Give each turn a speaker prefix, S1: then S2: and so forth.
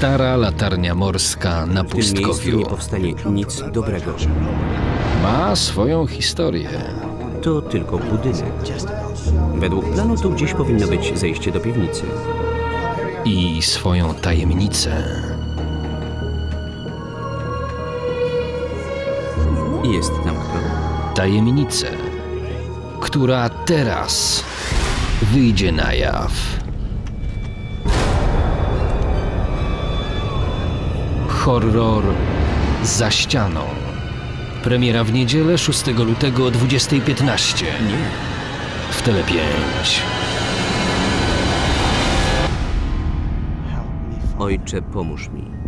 S1: Stara latarnia morska na pustkowiu.
S2: nie powstanie nic dobrego.
S1: Ma swoją historię.
S2: To tylko budynek. Według planu tu gdzieś powinno być zejście do piwnicy.
S1: I swoją tajemnicę.
S2: Jest tam kto?
S1: Tajemnicę, która teraz wyjdzie na jaw. Horror za ścianą. Premiera w niedzielę 6 lutego o 20.15
S2: Nie.
S1: w Tele 5.
S2: Ojcze, pomóż mi.